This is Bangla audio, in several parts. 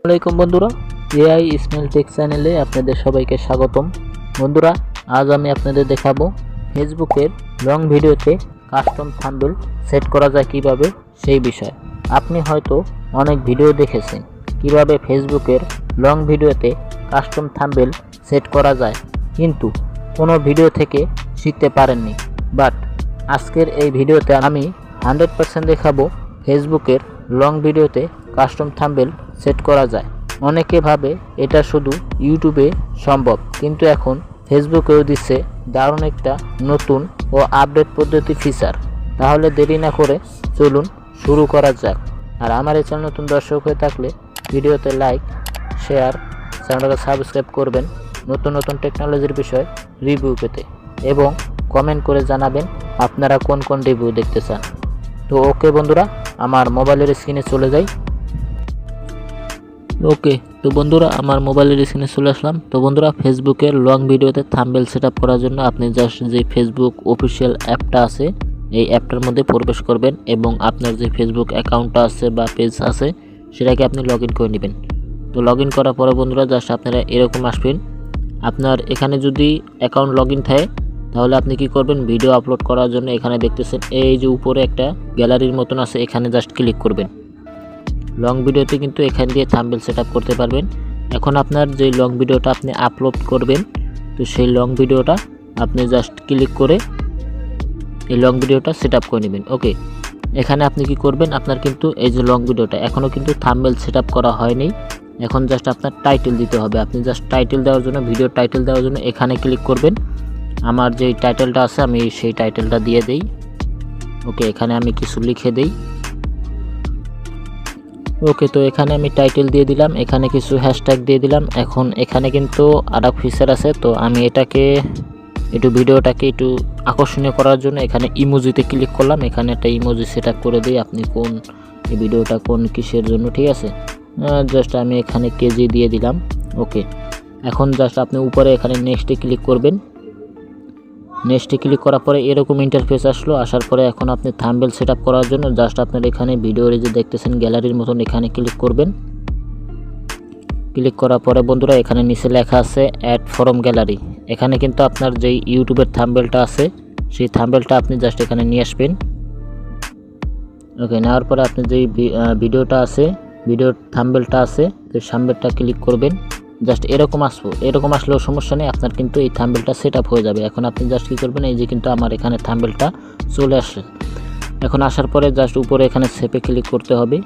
আসসালামাইকুম বন্ধুরা, এআই স্মেল টেক চ্যানেলে আপনাদের সবাইকে স্বাগতম। বন্ধুরা, আজ আমি আপনাদের দেখাবো ফেসবুকের লং ভিডিওতে কাস্টম থাম্বেল সেট করা যায় কীভাবে সেই বিষয়। আপনি হয়তো অনেক ভিডিও দেখেছেন, কীভাবে ফেসবুকের লং ভিডিওতে কাস্টম থাম্বেল সেট করা যায়, কিন্তু কোনো ভিডিও থেকে শিখতে পারেননি। বাট, আজকের এই ভিডিওতে আমি হান্ড্রেড পার্সেন্ট দেখাবো ফেসবুকের লং ভিডিওতে কাস্টম থাম্বেল সেট করা যায়। অনেকে ভাবে এটা শুধু ইউটিউবে সম্ভব, কিন্তু এখন ফেসবুকেও দিচ্ছে দারুণ একটা নতুন ও আপডেট পদ্ধতি ফিচার। তাহলে দেরি না করে চলুন শুরু করা যাক। আর আমার এই চ্যানেল নতুন দর্শক হয়ে থাকলে ভিডিওতে লাইক, শেয়ার, চ্যানেলটাকে সাবস্ক্রাইব করবেন নতুন নতুন টেকনোলজির বিষয় রিভিউ পেতে এবং কমেন্ট করে জানাবেন আপনারা কোন কোন রিভিউ দেখতে চান। তো ওকে বন্ধুরা আমার মোবাইলের স্ক্রিনে চলে যাই। ওকে, তো বন্ধুরা, আমার মোবাইলের স্ক্রিনে চলে আসলাম। তো বন্ধুরা ফেসবুকের লং ভিডিওতে থাম্বেল সেট করার জন্য আপনি জাস্ট যে ফেসবুক অফিসিয়াল অ্যাপটা আছে, এই অ্যাপটার মধ্যে প্রবেশ করবেন এবং আপনার যে ফেসবুক অ্যাকাউন্টটা আছে বা পেজ আছে, সেটাকে আপনি লগ করে নেবেন। তো লগ করার পরে বন্ধুরা জাস্ট আপনারা এরকম আসবেন। আপনার এখানে যদি অ্যাকাউন্ট লগ ইন থাকে তাহলে আপনি কি করবেন? ভিডিও আপলোড করার জন্য এখানে দেখতেছেন, এই যে উপরে একটা গ্যালারির মতন আছে, এখানে জাস্ট ক্লিক করবেন। লং ভিডিওতে কিন্তু এখান দিয়ে থাম্বেল সেট করতে পারবেন। এখন আপনার যে লং ভিডিওটা আপনি আপলোড করবেন, তো সেই লং ভিডিওটা আপনি জাস্ট ক্লিক করে এই লং ভিডিওটা সেট আপ করে নেবেন। ওকে এখানে আপনি কি করবেন? আপনার কিন্তু এই যে লং ভিডিওটা এখনও কিন্তু থাম্বেল সেট করা হয়নি। এখন জাস্ট আপনার টাইটেল দিতে হবে। আপনি জাস্ট টাইটেল দেওয়ার জন্য ভিডিও টাইটেল দেওয়ার জন্য এখানে ক্লিক করবেন। আমার যে টাইটেলটা আছে, আমি সেই টাইটেলটা দিয়ে দেই। ওকে, এখানে আমি কিছু লিখে দেই। ওকে, তো এখানে আমি টাইটেল দিয়ে দিলাম, এখানে কিছু হ্যাশট্যাগ দিয়ে দিলাম। এখন এখানে কিন্তু আর ফিচার আছে, তো আমি এটাকে, একটু ভিডিওটাকে একটু আকর্ষণীয় করার জন্য এখানে ইমোজিতে ক্লিক করলাম। এখানে একটা ইমোজি সেট করে দিই, আপনি কোন এই ভিডিওটা কোন কিসের জন্য, ঠিক আছে? জাস্ট আমি এখানে কেজি দিয়ে দিলাম, ওকে। এখন জাস্ট আপনি উপরে এখানে নেক্সটে ক্লিক করবেন। নেক্সটে ক্লিক করার পরে এরকম ইন্টারফেস আসলো। আসার পরে এখন আপনি থাম্বেল সেট করার জন্য জাস্ট আপনার এখানে ভিডিওর যে দেখতেছেন গ্যালারির মতন এখানে ক্লিক করবেন। ক্লিক করার পরে বন্ধুরা এখানে নিচে লেখা আছে অ্যাড ফরম গ্যালারি এখানে কিন্তু আপনার যেই ইউটিউবের থাম্বেলটা আছে, সেই থাম্বেলটা আপনি জাস্ট এখানে নিয়ে আসবেন। ওকে নেওয়ার পরে আপনি যেই ভিডিওটা আছে ভিডিওর থাম্বেলটা আছে, সেই থাম্বেলটা ক্লিক করবেন। জাস্ট এরকম আসব, এরকম আসলেও সমস্যা নেই, আপনার কিন্তু এই থাম্বেলটা সেট হয়ে যাবে। এখন আপনি জাস্ট কী করবেন, এই যে কিন্তু আমার এখানে থাম্বেলটা চলে আসে এখন আসার পরে জাস্ট উপরে এখানে সেপে ক্লিক করতে হবে।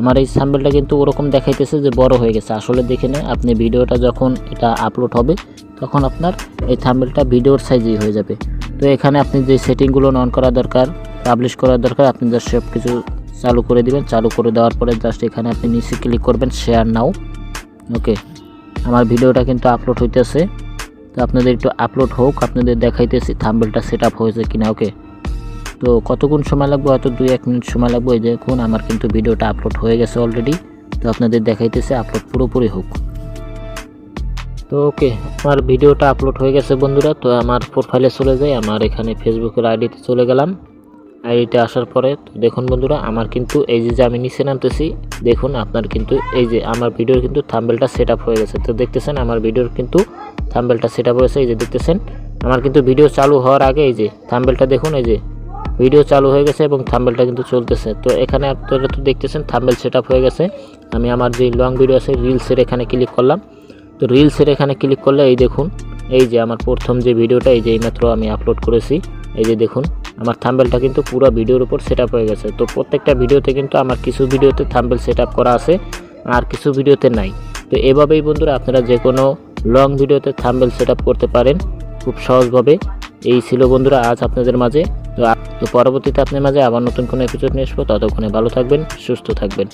আমার এই থাম্বেলটা কিন্তু ওরকম দেখাইতেছে যে বড় হয়ে গেছে। আসলে দেখে নেন, আপনি ভিডিওটা যখন এটা আপলোড হবে, তখন আপনার এই থাম্বেলটা ভিডিওর সাইজেই হয়ে যাবে। তো এখানে আপনি যে সেটিংগুলো অন করা দরকার পাবলিশ করা দরকার, আপনি জাস্ট সব কিছু চালু করে দিবেন। চালু করে দেওয়ার পরে জাস্ট এখানে আপনি নিচে ক্লিক করবেন শেয়ার নাও ওকে আমার ভিডিওটা কিন্তু আপলোড হইতেছে। তো আপনাদের একটু আপলোড হোক, আপনাদের দেখাইতেছি থাম্বেলটা সেট আপ হয়েছে কিনা ওকে তো কতক্ষণ সময় লাগবে? হয়তো দুই, এক মিনিট সময় লাগবে। এই দেখুন, আমার কিন্তু ভিডিওটা আপলোড হয়ে গেছে অলরেডি তো আপনাদের দেখাইতেছে আপলোড পুরোপুরি হোক। তো ওকে আমার ভিডিওটা আপলোড হয়ে গেছে বন্ধুরা। তো আমার প্রোফাইলে চলে যাই। আমার এখানে ফেসবুকের আইডিতে চলে গেলাম। আইডিতে আসার পরে দেখুন বন্ধুরা, আমার কিন্তু এই যে আমি নিচে নামতেছি, দেখুন আপনার কিন্তু এই যে আমার ভিডিওর কিন্তু থাম্বেলটা সেট হয়ে গেছে। তো দেখতেছেন, আমার ভিডিওর কিন্তু থাম্বেলটা সেট হয়েছে, এই যে দেখতেছেন, আমার কিন্তু ভিডিও চালু হওয়ার আগে এই যে থাম্বেলটা দেখুন, এই যে ভিডিও চালু হয়ে গেছে এবং থাম্বেলটা কিন্তু চলতেছে। তো এখানে আপনারা তো দেখতেছেন থাম্বেল সেট হয়ে গেছে। আমি আমার যে লং ভিডিও আছে রিলসের এখানে ক্লিক করলাম। তো রিলসের এখানে ক্লিক করলে এই দেখুন, এই যে আমার প্রথম যে ভিডিওটা এই যে এইমাত্র আমি আপলোড করেছি, এই যে দেখুন আমার থাম্বেলটা কিন্তু পুরো ভিডিওর উপর সেট হয়ে গেছে। তো প্রত্যেকটা ভিডিওতে কিন্তু আমার কিছু ভিডিওতে থাম্বেল সেট করা আছে, আর কিছু ভিডিওতে নাই। তো এভাবেই বন্ধুরা আপনারা যে কোনো লং ভিডিওতে থাম্বেল সেট করতে পারেন, খুব সহজভাবে। এই ছিল বন্ধুরা আজ আপনাদের মাঝে। তো পরবর্তীতে আপনার মাঝে আবার নতুন কোনো এপিসোড নিয়ে আসব। ততক্ষণে ভালো থাকবেন, সুস্থ থাকবেন।